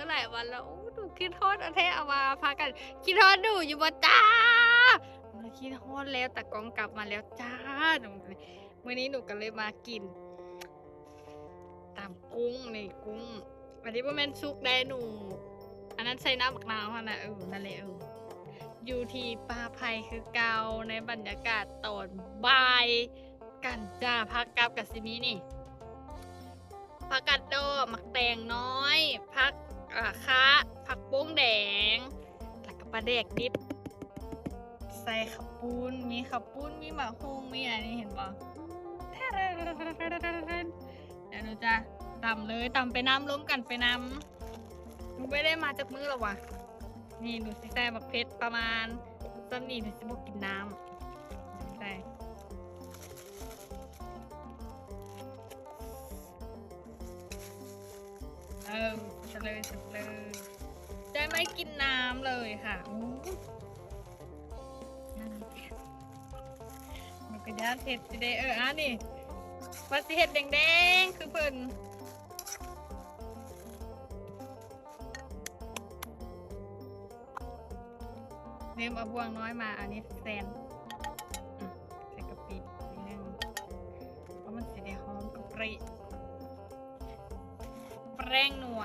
ื้อหลายวันแล้วโอ้หนูคิดทอดอาเทเอามาพากันคิดทอดดูอยู่บ่จ้าหนูคิดทอดแล้วแต่กองกลับมาแล้วจ้าหนูมื้อนี้หนูก็เลยมากิน ตามกุ้งนี่กุ้ง อันนี้บ่แม่นซุกได้หนู อันนั้นใส่น้ำบักนาวค่ะนะเออนั่นแหละเอออยู่ที่ป่าไผ่คือเกาในบรรยากาศตอนบ่ายกันจ้าพักกับกับซิมีนี่ผักกัดดอหมักแตงน้อยผัก คะผักโป้งแดงแล้วก็ปลาแดกดิบ ใส่ขับปุ้นมีขับปุ้นมีหมากฮุงมีอันนี้เห็นปะเดี๋ยวหนูจะตำเลยตำไปน้ำล้มกันไปน้ำหนูไม่ได้มาจากมือหรอกวะนี่หนูใส่บักเพชรประมาณซ้ำนี่หนูสิบกินน้ำใส่เออ เฉลยเลยจะไม่กินน้ำเลยค่ะมันก็ย่านเห็ดสิเดเอออะนี่มาสิเห็ดแดงๆคือเพิ่นเรียมเอาบวงน้อยมาอันนี้แซนใส่กะปินิดนึงเพราะมันสิได้หอมกะปิแป้งนัว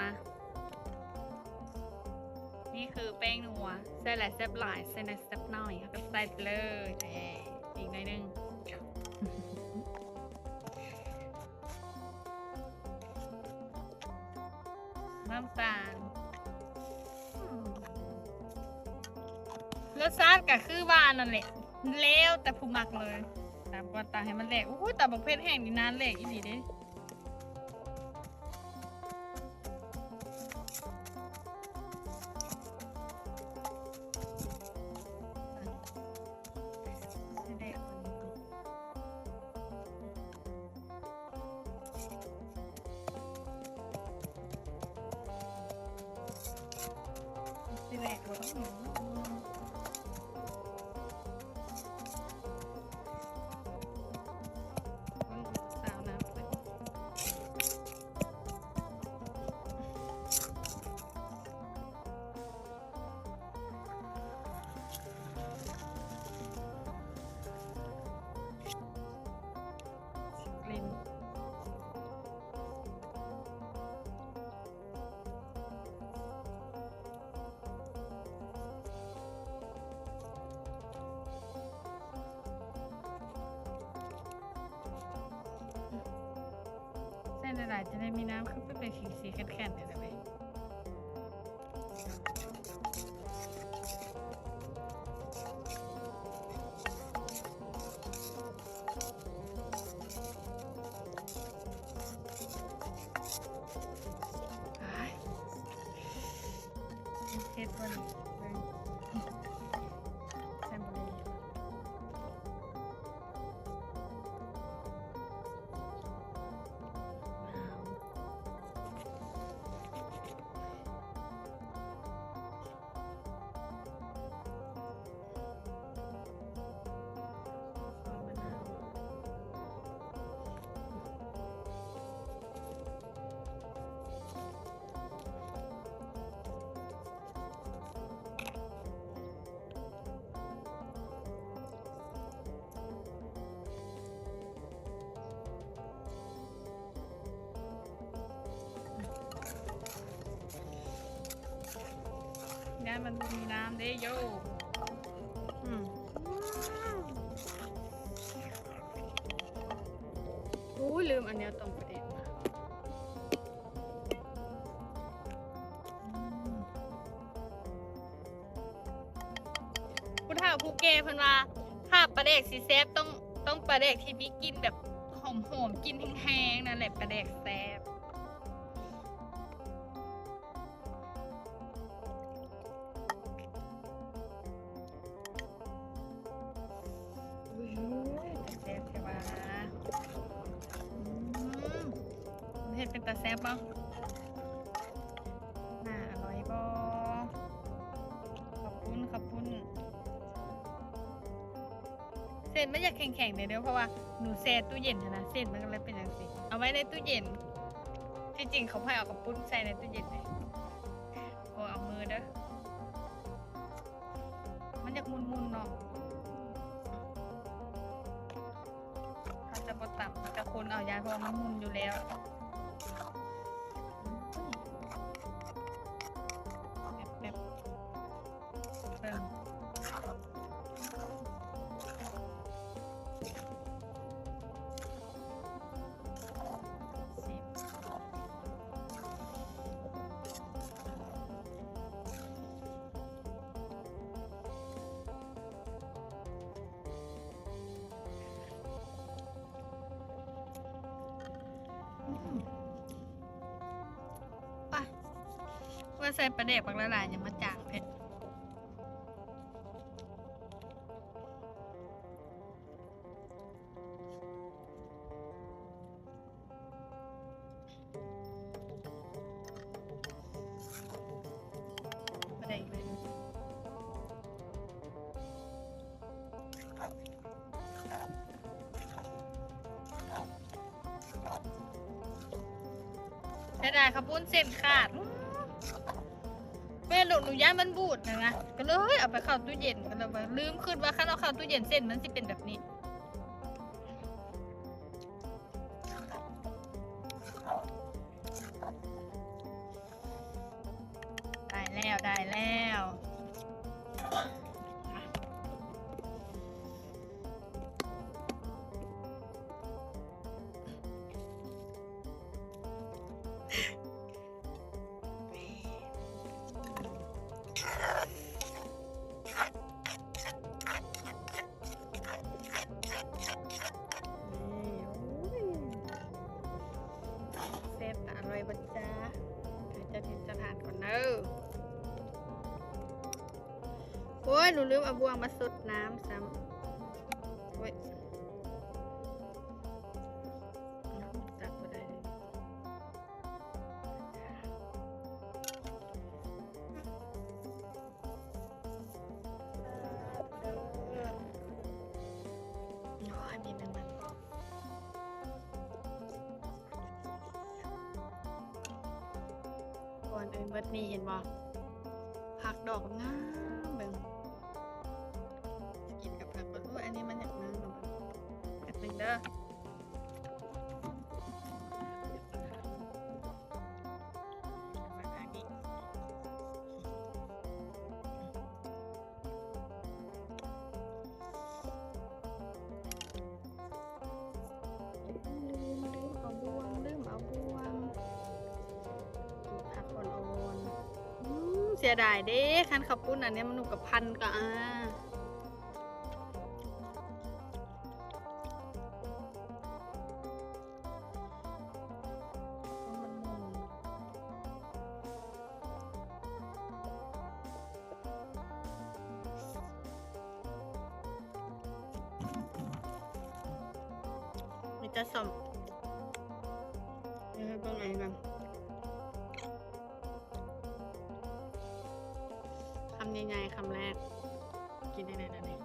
คือแป้งนัวใส่หลายแซ่บหลายใส่หน่อยแซ่บน้อยแล้วก็ใส่ไปเลยอีกหน่อยนึงน้ำตาลรสชาติก็คือว่านั่นแหละแล้วแต่ผู้มักเลยตามก่อนตาให้มันแหลกโอ้แต่บักเพชรแห้งนี่นานแหลกอีหลีเด้ หลายๆจะได้มีน้ำคือเป็นสีสีแข็งๆเลยนะเว้ยเฮ็ดวัน มันมีน้ำเด้โยอืมโอ้ลืมอันเนี้ยตรงประเด็นมาผู้เฒ่าผู้แก่เพิ่นว่าถ้าปลาเด็กสีแซบต้องต้องปลาเด็กที่มีกลินแบบหอมๆกลินแห้งๆนั่นแหละปลาเด็กแซบ เพราะว่าหนูเซ่ตู้เย็นนะเส้นมันก็เลยเป็นอย่างนี้เอาไว้ในตู้เย็นที่จริงเขาให้ออกกับปุ้นใส่ในตู้เย็นเลยโอ้เอามือเด้อมันอยากมุนๆเนาะเขาจะบดตับจะคนเอายาเพราะมันมุนอยู่แล้ว ว่าใส่ประเด็กบักละลายอยังมาจางเผ็ดปรได้ครับปุ้นเส้นขาด ม่หนูหนูย่านมันบูดนะนะก็เลยเอาไปเข้าตู้เย็นก็เลยว่าลืมขึ้นว่าคันเอาเข้าตู้เย็นเส้นมันสิเป็นแบบนี้ได้แล้วได้แล้ว โอ้ยหนูลืมเอาบวงมาสดน้ำซ้ำโอ้ยตักบ่ได้เลยโอ้ยมีแมงมันก่อนอื่นเบิดนี่เห็นบ่ผักดอกงาม อืมเสียดายเด้คันขับปุ้นอันนี้มันหนุกับพันกับอา จะสมเดี๋ยวให้เบิ่งอันกันคำใหญ่ๆคำแรก กินได้เลยนะเนี่ย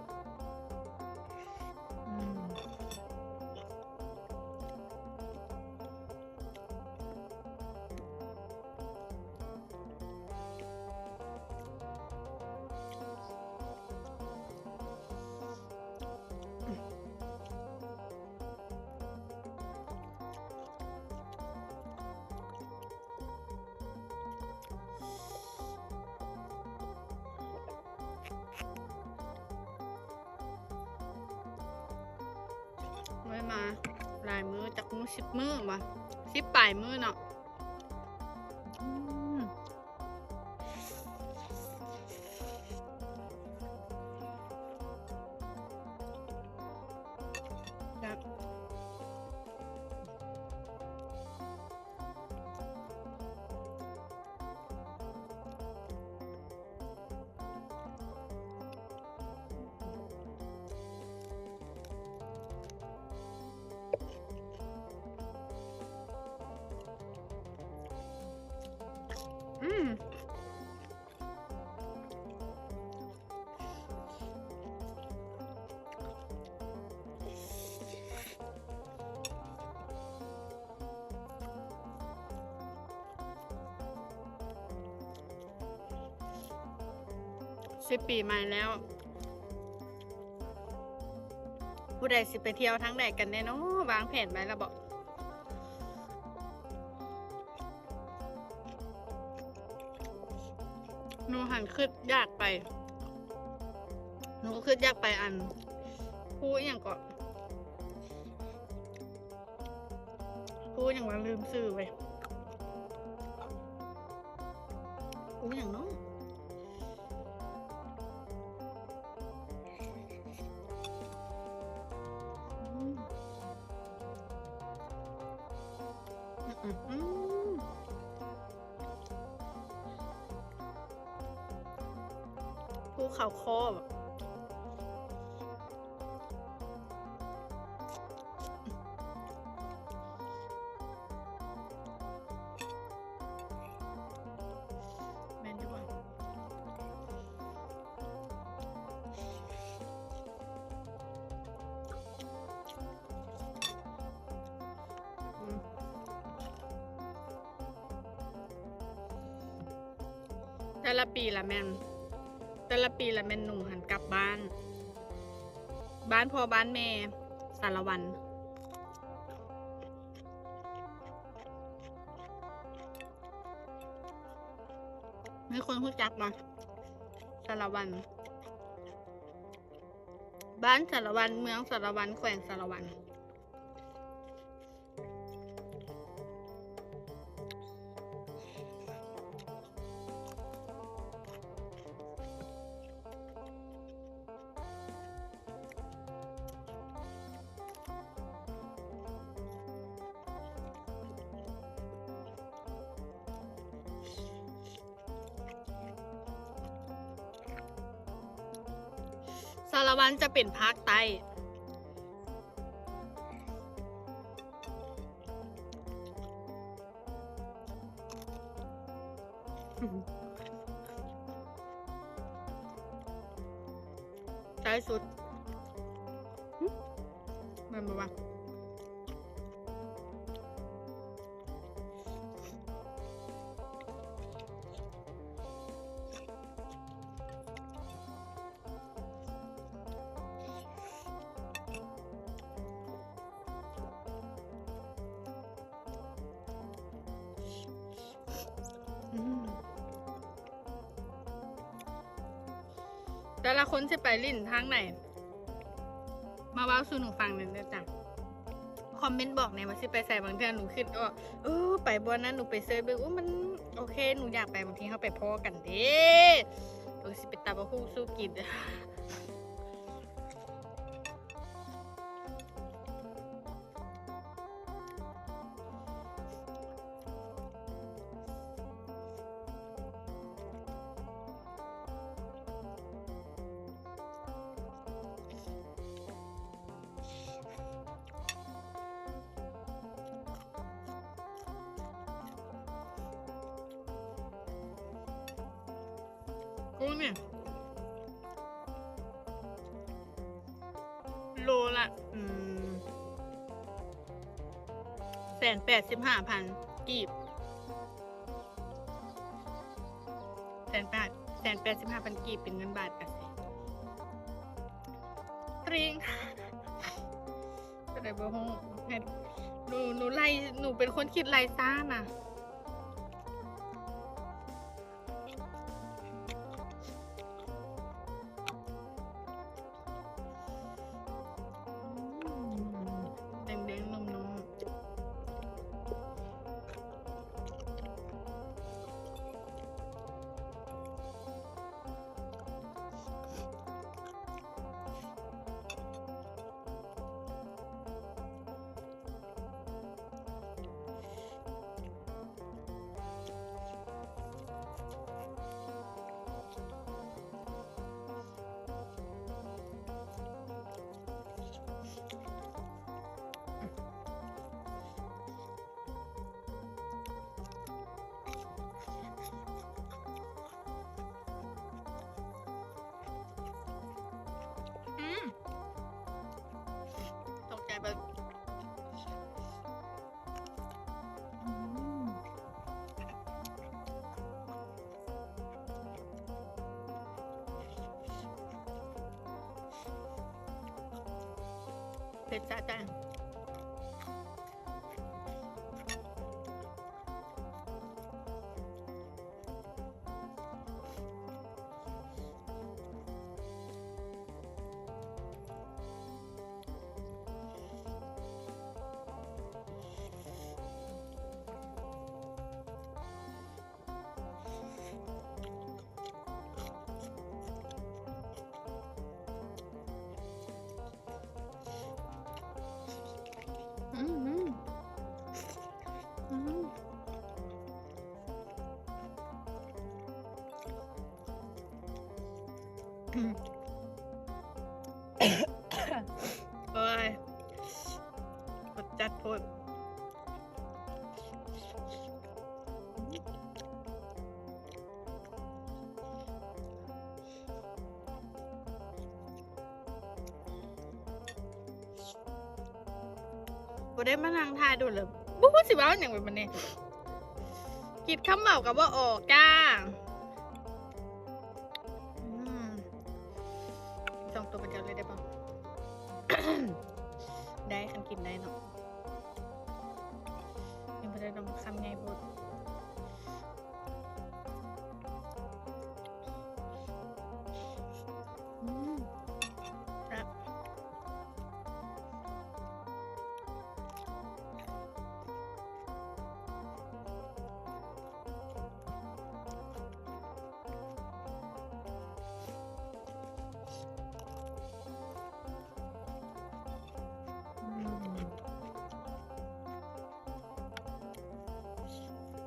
มาหลายมือจากมือสิบมือมาสิบปลายมือเนาะ สิบปีใหม่แล้ว ผู้ใดสิไปเที่ยวทั้งใดกันแน่เนาะวางแผนไว้แล้วบอกหนูหันขึ้นยากไปหนูก็ขึ้นยากไปอันพูดอย่างก่อนพูดอย่างว่าลืมซื้อไปพูดอย่างเนอง ภูเขาโคแบบ พ่อบ้านแม่สารวันมีคนรู้จักมาสารวัน บ้านสารวันเมืองสารวันแขวงสารวัน สารวันจะเป็นภาคใต้ แต่ละคนจะไปลิ่นทางไหน มาว้าวสู่หนูฟังหน่อยเด้อจ้ะคอมเมนต์บอกในอยว่าสิไปใส่บางเทื่อหนูคิดว่าเออไปบนนั้นหนูไปเซิร์ชเบิ่งโอ้มันโอเค หนูอยากไปบางทีเขาไปพอกันเด้หนูสิไปตาบะคู่สู้กิน กุ้งเนี่ยโลละอืมแสนแปดสิบห้าพันกีบแสนแปดแสนแปดสิบห้าพันกีบเป็นเงินบาทกันตริงก็ได้บ่ฮู้เฮ็ดหนูหนูไล่หนูเป็นคนคิดไล่ซ่าน่ะ เผ็ด โอ้ยกดจัดโพดบ่ได้มานั่งทายดูเลยบุ้สิบ้าอย่างแบบนี้กิดคำเมากับว่าออกจ้า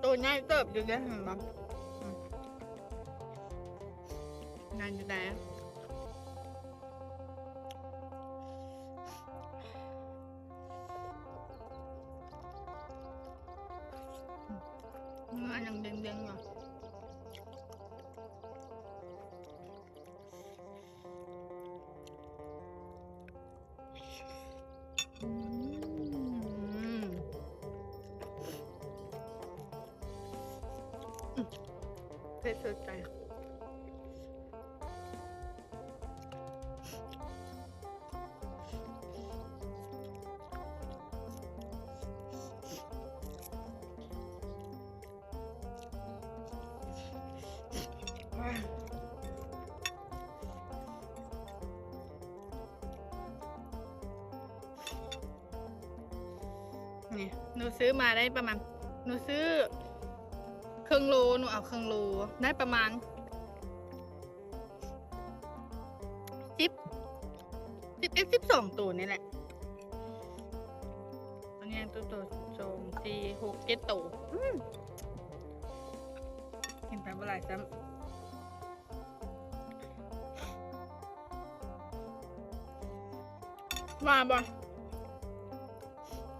ตัวง่ายเติบอยู่เด้เห็นปะงานอยู่ไหนอะอืมอันยังเด้งๆอยู่ เสุดใจนี่หนูซื้อมาได้ประมาณ หนูซื้อ รึ่งโลหนูเอาครึ่งโลได้ประมาณสิบสิบเอ็ดสิบสองตัวนี่แหละตอนนี้ตัวตัวสองสี่หกเจ็ดตัวกินไปเมื่อไหร่ซ้ำว่าบ่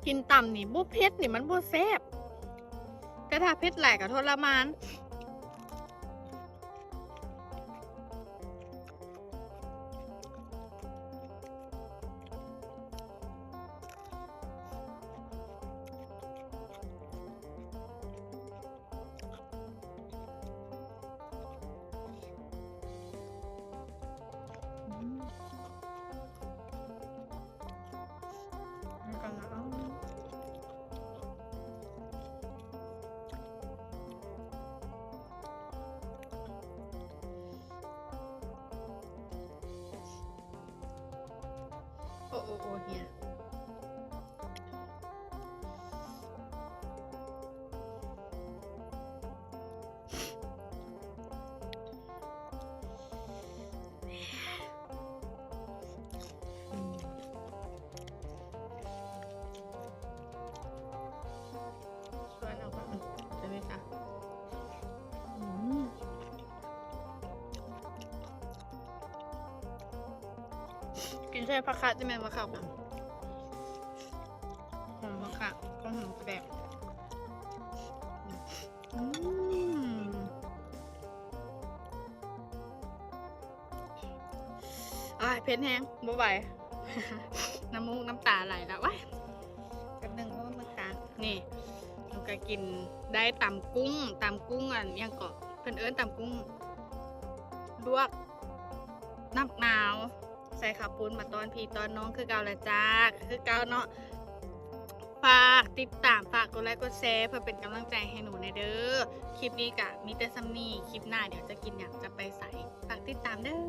กินต่ำนี่บุเพชรนี่มันบุแซ่บ แต่ถ้าเพชรไหลกับทรมาน โอ้โอ้ ใช่ผักคะจะแม่นผักคะกันหอมผักคะก็หอมแดกอืมอ้าเผ็ดแห้งบ่ไหวน้ำมูกน้ำตาไหลแล้วว้ายกันหนึ่งเพราะว่ามันตา นี่หนูก็กินได้ตำกุ้งตำกุ้งอันยังเกาะเพิ่นเอิ้นตำกุ้งลวกน้ำหนาว ส่ขับปุ้นมาตอนพีตอนน้องคือเกาละจ้าคือเกาเนาะฝากติดตามฝากกดไลค์กดแชร์เพื่อเป็นกำลังใจให้หนูในเด้อคลิปนี้กะมีแต่ซัมมี่คลิปหน้าเดี๋ยวจะกินอย่างจะไปใส่ฝากติดตามเด้อ